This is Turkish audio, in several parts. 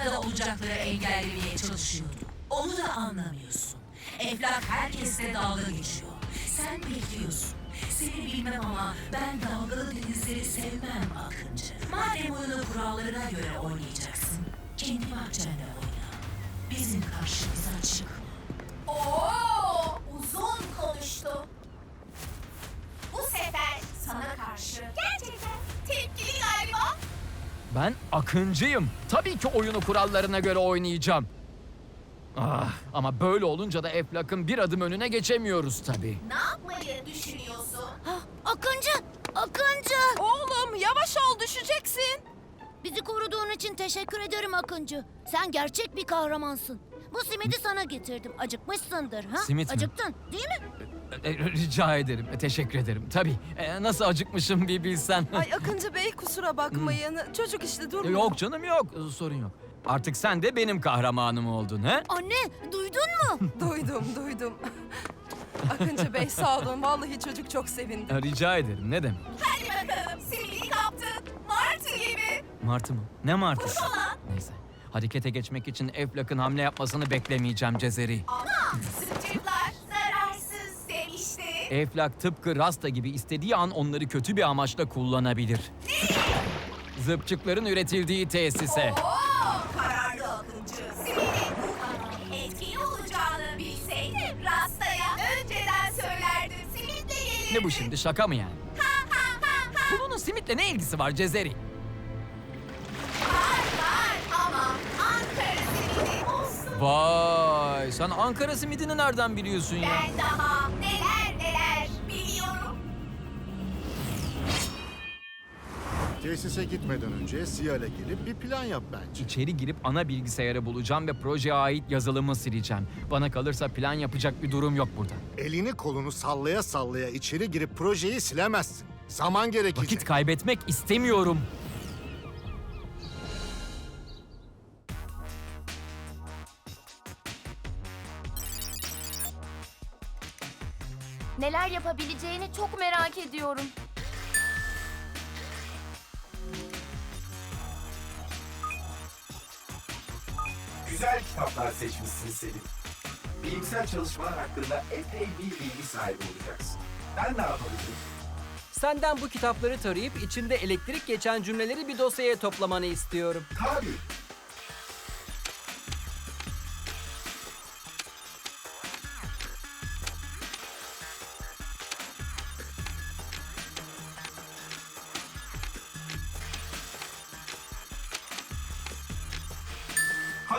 Haritada olacakları engellemeye çalışıyorum. Onu da anlamıyorsun. Eflak herkesle dalga geçiyor. Sen bekliyorsun. Seni bilmem ama ben dalgalı denizleri sevmem Akıncı. Madem oyunu kurallarına göre oynayacaksın, kendi bahçende oyna. Bizim karşımıza çıkma. Ben Akıncıyım. Tabii ki oyunu kurallarına göre oynayacağım. Ah, ama böyle olunca da Eflak'ın bir adım önüne geçemiyoruz tabii. Ne yapmayı düşünüyorsun? Akıncı! Akıncı! Oğlum yavaş ol düşeceksin. Bizi koruduğun için teşekkür ederim Akıncı. Sen gerçek bir kahramansın. Bu simidi sana getirdim. Acıkmışsındır ha? Simit mi? Acıktın değil mi? E, rica ederim, e, teşekkür ederim. Tabii, e, nasıl acıkmışım bir bilsen. Ay Akıncı Bey kusura bakmayın. Çocuk işte durmuyor. yok canım yok, sorun yok. Artık sen de benim kahramanım oldun he? Anne duydun mu? Duydum duydum. Akıncı Bey sağ olun. Vallahi çocuk çok sevindi. E, Rica ederim, ne demek? Hadi bakalım simidi kaptın. Martı gibi. Martı mı? Ne martısı? Neyse. Harekete geçmek için Eflak'ın hamle yapmasını beklemeyeceğim Cezeri. Ama. Eflak tıpkı Rasta gibi istediği an onları kötü bir amaçla kullanabilir. Zıpçıkların üretildiği tesise. Oo, kararlı bu kadar etkili olacağını bilseydim Rasta'ya önceden söylerdim. Simitle gelir. Ne bu şimdi şaka mı yani? Bunun simitle ne ilgisi var Cezeri? Var var ama Ankara simidi olsun. Vay sen Ankara simidini nereden biliyorsun ya? Ben daha Tesise gitmeden önce Siyal'e gelip bir plan yap bence. İçeri girip ana bilgisayarı bulacağım ve projeye ait yazılımı sileceğim. Bana kalırsa plan yapacak bir durum yok burada. Elini kolunu sallaya sallaya içeri girip projeyi silemezsin. Zaman gerekecek. Vakit kaybetmek istemiyorum. Neler yapabileceğini çok merak ediyorum. Güzel kitaplar seçmişsin Selim. Bilimsel çalışmalar hakkında epey bir bilgi sahibi olacaksın. Ben ne yapabilirim? Senden bu kitapları tarayıp içinde elektrik geçen cümleleri bir dosyaya toplamanı istiyorum. Tabii.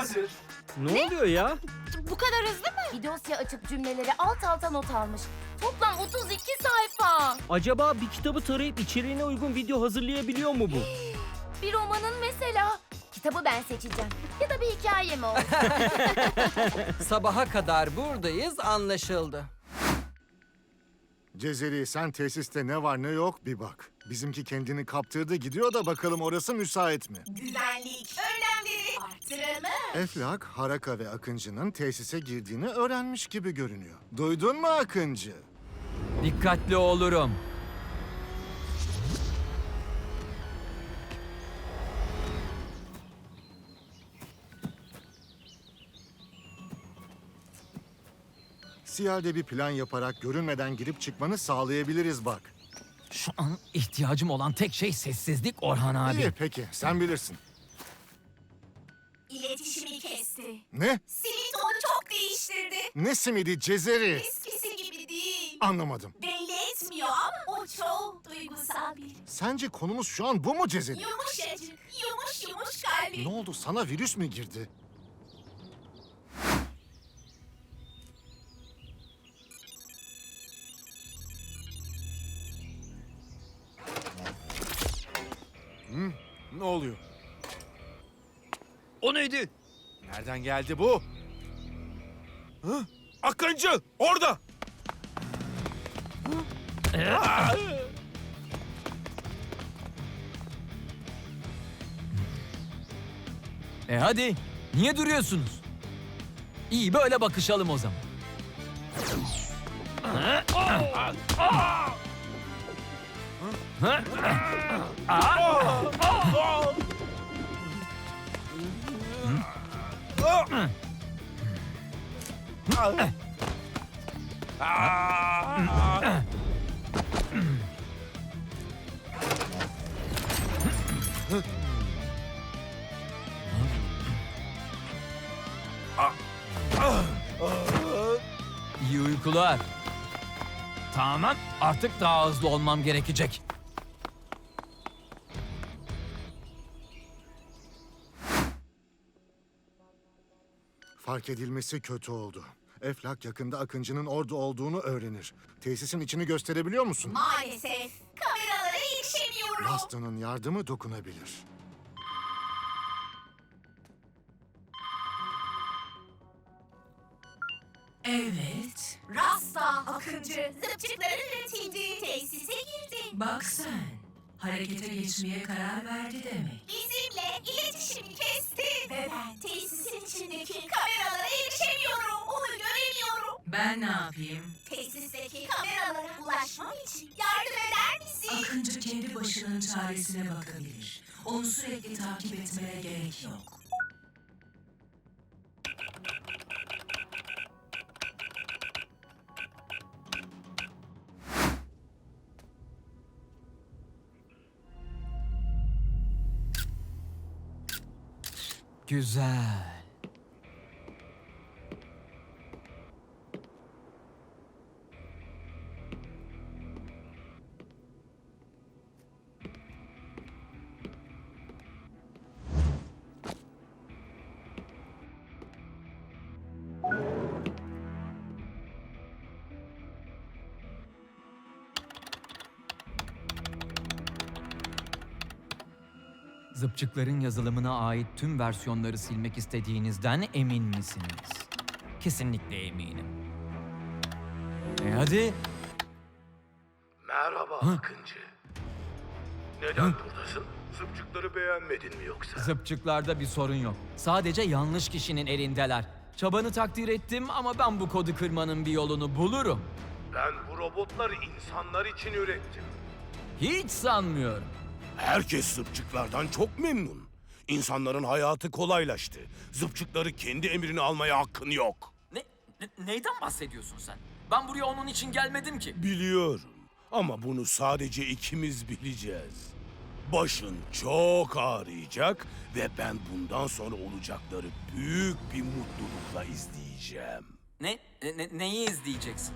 Hazır. Ne, oluyor ya? Bu kadar hızlı mı? Bir dosya açıp cümleleri alt alta not almış. Toplam 32 sayfa. Acaba bir kitabı tarayıp içeriğine uygun video hazırlayabiliyor mu bu? Bir romanın mesela. Kitabı ben seçeceğim. Ya da bir hikaye mi olsun? Sabaha kadar buradayız anlaşıldı. Cezeri sen tesiste ne var ne yok bir bak. Bizimki kendini kaptırdı gidiyor da bakalım orası müsait mi? Güvenlik Süleyman. Eflak, Haraka ve Akıncı'nın tesise girdiğini öğrenmiş gibi görünüyor. Duydun mu Akıncı? Dikkatli olurum. Siyer'de bir plan yaparak görünmeden girip çıkmanı sağlayabiliriz bak. Şu an ihtiyacım olan tek şey sessizlik Orhan abi. İyi peki, sen bilirsin. Ne? Simit onu çok değiştirdi. Ne simidi Cezeri? Eskisi gibi değil. Anlamadım. Belli etmiyor ama o çok duygusal biri. Sence konumuz şu an bu mu Cezeri? Yumuşacık, yumuş yumuş kalbi. Ne oldu sana virüs mü girdi? Ne oluyor? O neydi? Nereden geldi bu? Hı? Akıncı! Orada! E hadi. Niye duruyorsunuz? İyi böyle bakışalım o zaman. İyi uykular. Tamam, artık daha hızlı olmam gerekecek. Fark edilmesi kötü oldu. Eflak yakında Akıncı'nın orada olduğunu öğrenir. Tesisin içini gösterebiliyor musun? Maalesef kameralara erişemiyorum. Rasta'nın yardımı dokunabilir. Evet. Rasta, Akıncı, zıpçıkların üretildiği tesise girdi. Bak sen. Harekete geçmeye karar verdi demek. Bizimle iletişimi kesti. İçindeki kameralara erişemiyorum. Onu göremiyorum. Ben ne yapayım? Tesisteki kameralara ulaşmam için yardım eder misin? Akıncı kendi başının çaresine bakabilir. Onu sürekli takip etmene gerek yok. Güzel. Zıpçıkların yazılımına ait tüm versiyonları silmek istediğinizden emin misiniz? Kesinlikle eminim. E hadi. Merhaba Akıncı. Neden buradasın? Zıpçıkları beğenmedin mi yoksa? Zıpçıklarda bir sorun yok. Sadece yanlış kişinin elindeler. Çabanı takdir ettim ama ben bu kodu kırmanın bir yolunu bulurum. Ben bu robotları insanlar için ürettim. Hiç sanmıyorum. Herkes zıpçıklardan çok memnun. İnsanların hayatı kolaylaştı. Zıpçıkları kendi emrini almaya hakkın yok. Ne, neyden bahsediyorsun sen? Ben buraya onun için gelmedim ki. Biliyorum ama bunu sadece ikimiz bileceğiz. Başın çok ağrıyacak ve ben bundan sonra olacakları büyük bir mutlulukla izleyeceğim. Ne, ne neyi izleyeceksin?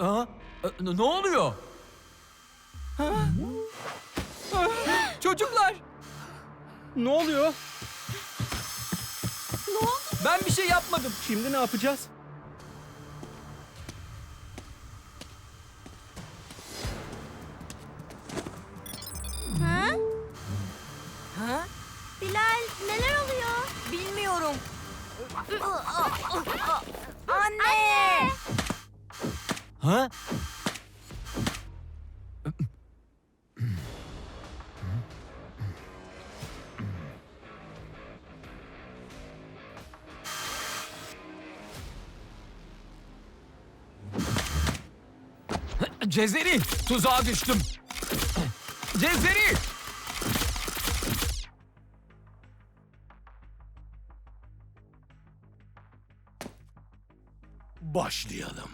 E, ne oluyor? Çocuklar! Ne oluyor? Ne oldu? Ben bir şey yapmadım. Şimdi ne yapacağız? Cezeri! Tuzağa düştüm. Cezeri! Başlayalım.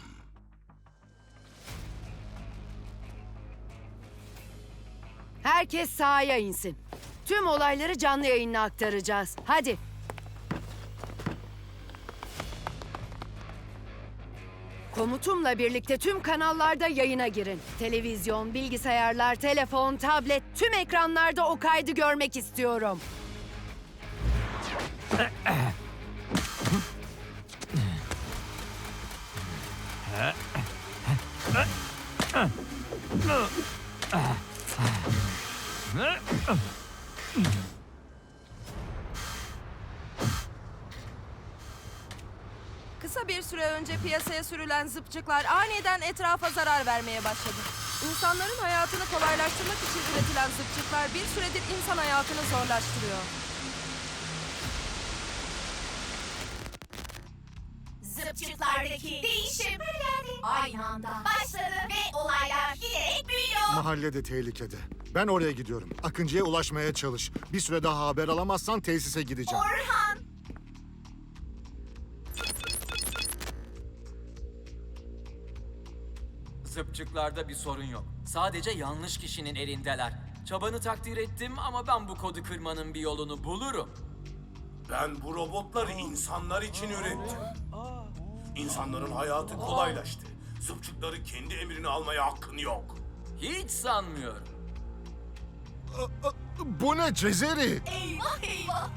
Herkes sahaya insin. Tüm olayları canlı yayınla aktaracağız. Hadi. Komutumla birlikte tüm kanallarda yayına girin. Televizyon, bilgisayarlar, telefon, tablet, tüm ekranlarda o kaydı görmek istiyorum. sürülen zıpçıklar aniden etrafa zarar vermeye başladı. İnsanların hayatını kolaylaştırmak için üretilen zıpçıklar bir süredir insan hayatını zorlaştırıyor. Zıpçıklardaki değişim aynı anda başladı ve olaylar giderek büyüyor. Mahallede tehlikede. Ben oraya gidiyorum. Akıncı'ya ulaşmaya çalış. Bir süre daha haber alamazsan tesise gideceğim. Orhan Zıpçıklarda bir sorun yok. Sadece yanlış kişinin elindeler. Çabanı takdir ettim ama ben bu kodu kırmanın bir yolunu bulurum. Ben bu robotları insanlar için ürettim. İnsanların hayatı kolaylaştı. Zıpçıkları kendi emrine almaya hakkın yok. Hiç sanmıyorum. Bu ne Cezeri? eyvah eyvah.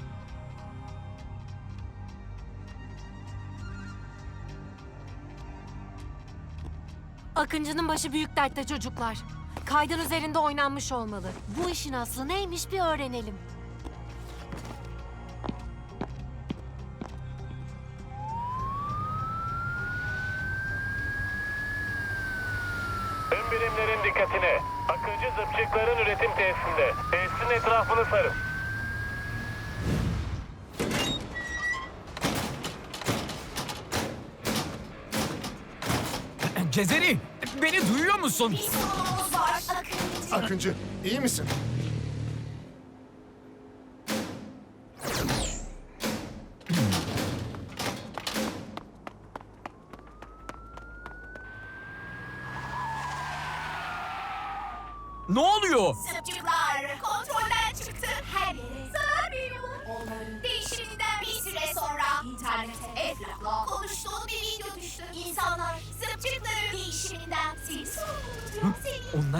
Akıncı'nın başı büyük dertte çocuklar. Kaydın üzerinde oynanmış olmalı. Bu işin aslı neymiş bir öğrenelim. Tüm birimlerin dikkatine. Akıncı zıpçıkların üretim tesisinde. Tesisin etrafını sarın. Cezeri! Beni duyuyor musun? Bir sorunumuz var Akıncı. Akıncı, iyi misin?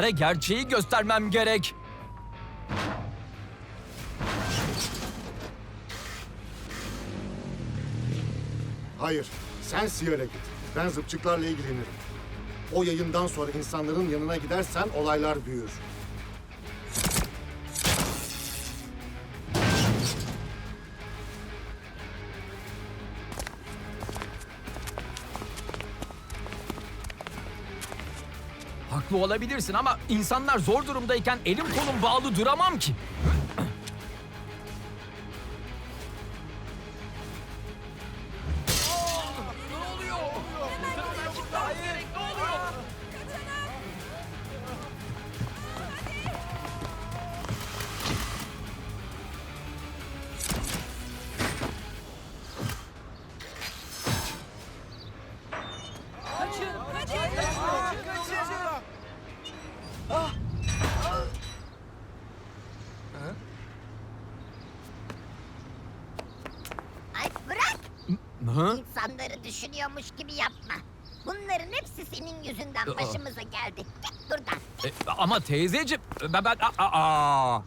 Onlara gerçeği göstermem gerek. Hayır, sen Siyer'e git. Ben zıpçıklarla ilgilenirim. O yayından sonra insanların yanına gidersen olaylar büyür. Haklı olabilirsin ama insanlar zor durumdayken elim kolum bağlı duramam ki. Düşünüyormuş gibi yapma. Bunların hepsi senin yüzünden Aa. başımıza geldi. Git buradan. E, ama teyzeciğim ben, ben aa, aa.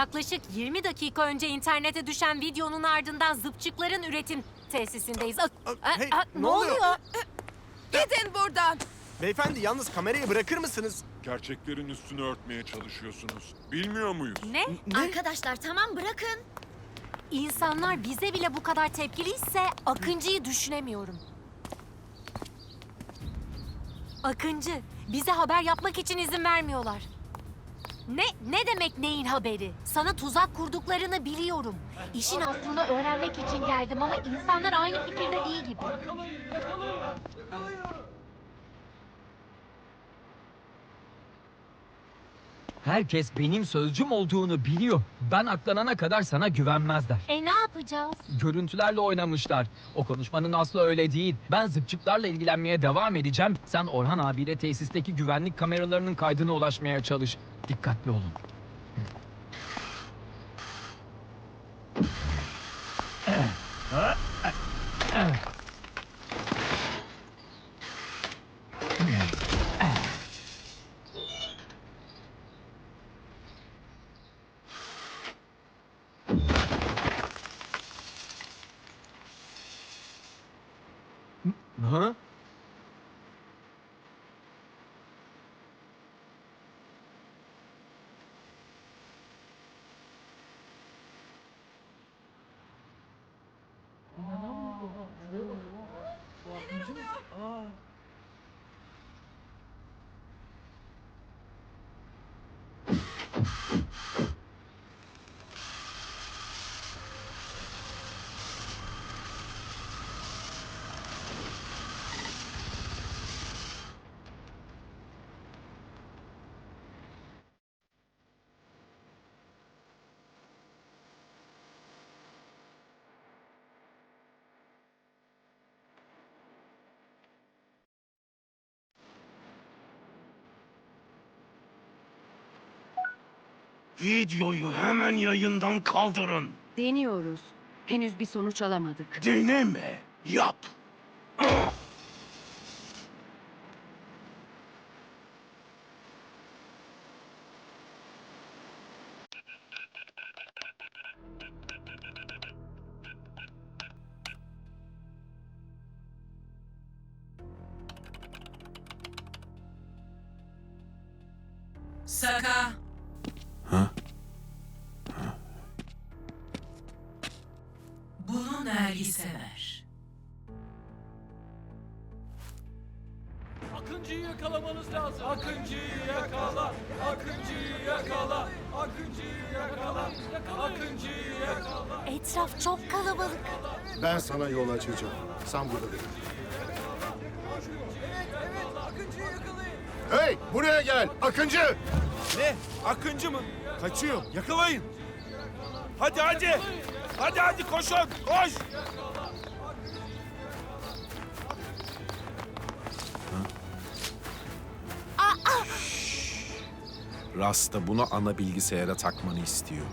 Yaklaşık 20 dakika önce internete düşen videonun ardından zıpçıkların üretim tesisindeyiz. Ak- A- hey, a- ne oluyor? Gidin buradan. Beyefendi yalnız kamerayı bırakır mısınız? Gerçeklerin üstünü örtmeye çalışıyorsunuz. Bilmiyor muyuz? Ne? Arkadaşlar tamam bırakın. İnsanlar bize bile bu kadar tepkiliyse Akıncı'yı düşünemiyorum. Akıncı, bize haber yapmak için izin vermiyorlar. Ne ne demek neyin haberi? Sana tuzak kurduklarını biliyorum. İşin aslını öğrenmek için geldim ama insanlar aynı fikirde değil gibi. Herkes benim sözcüm olduğunu biliyor. Ben aklanana kadar sana güvenmezler. E ne yapacağız? Görüntülerle oynamışlar. O konuşmanın aslı öyle değil. Ben zıpçıklarla ilgilenmeye devam edeceğim. Sen Orhan abiyle tesisteki güvenlik kameralarının kaydına ulaşmaya çalış. Dikkatli olun. Ha? Videoyu hemen yayından kaldırın. Deniyoruz. Henüz bir sonuç alamadık. Deneme, yap. Nergis sever. Akıncı'yı yakalamanız lazım. Akıncı'yı yakala. Akıncı'yı yakala. Akıncı'yı yakala. Akıncı'yı yakala. Etraf çok kalabalık. Ben sana yol açacağım. Sen burada bekle. Hey buraya gel Akıncı! Ne? Akıncı mı? Kaçıyor. Yakalayın. Hadi hadi. Hadi hadi koşun. Koş. Rasta bunu ana bilgisayara takmanı istiyor.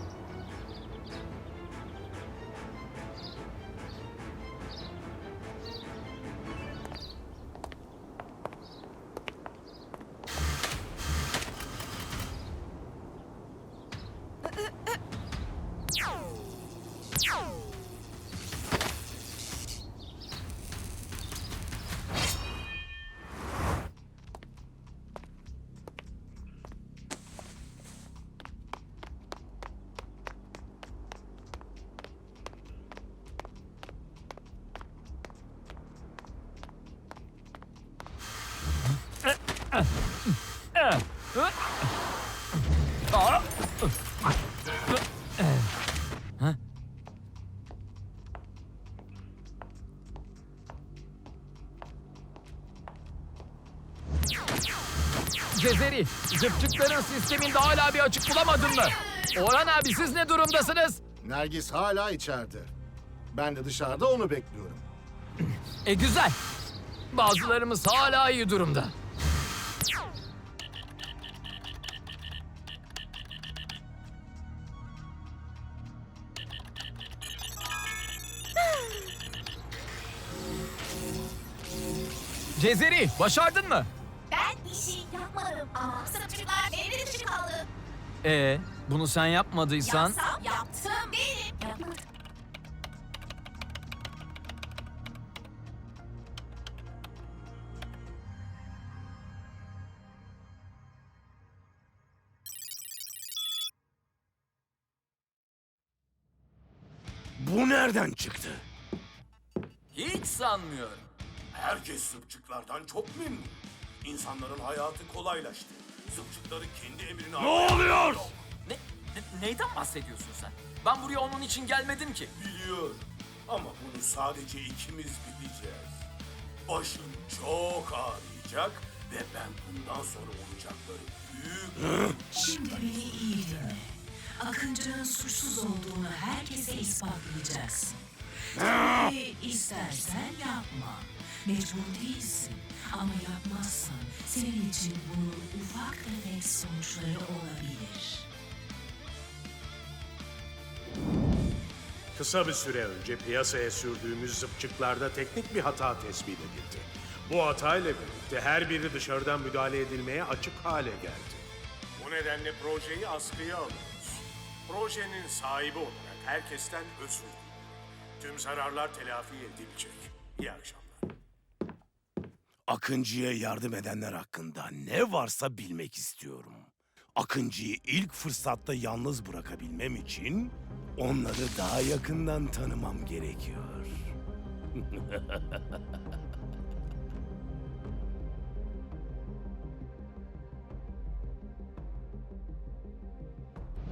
Cezeri, zıpçıkların sisteminde hala bir açık bulamadın mı? Orhan abi siz ne durumdasınız? Nergis hala içeride. Ben de dışarıda onu bekliyorum. E güzel. Bazılarımız hala iyi durumda. Cezeri, başardın mı? Ben bir şey yapmadım ama sırtçıklar devre dışı kaldı. Ee, bunu sen yapmadıysan... Yapsam yaptım. Yapmadım. Bu nereden çıktı? Hiç sanmıyorum. Herkes zıpçıklardan çok memnun. İnsanların hayatı kolaylaştı. Zıpçıkları kendi emrine Ne oluyor? Ne, ne- neyden bahsediyorsun sen? Ben buraya onun için gelmedim ki. Biliyorum. Ama bunu sadece ikimiz bileceğiz. Başın çok ağrıyacak ve ben bundan sonra olacakları büyük... Şimdi beni iyi dinle. Akıncı'nın suçsuz olduğunu herkese ispatlayacaksın. Tabii istersen yapma. Mecbur değilsin. Ama yapmazsan senin için bunun ufak tefek sonuçları olabilir. Kısa bir süre önce piyasaya sürdüğümüz zıpçıklarda teknik bir hata tespit edildi. Bu hatayla birlikte her biri dışarıdan müdahale edilmeye açık hale geldi. Bu nedenle projeyi askıya alıyoruz. Projenin sahibi olarak herkesten özür dilerim. Tüm zararlar telafi edilecek. İyi akşamlar. Akıncı'ya yardım edenler hakkında ne varsa bilmek istiyorum. Akıncı'yı ilk fırsatta yalnız bırakabilmem için onları daha yakından tanımam gerekiyor.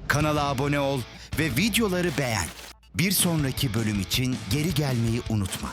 Kanala abone ol ve videoları beğen. Bir sonraki bölüm için geri gelmeyi unutma.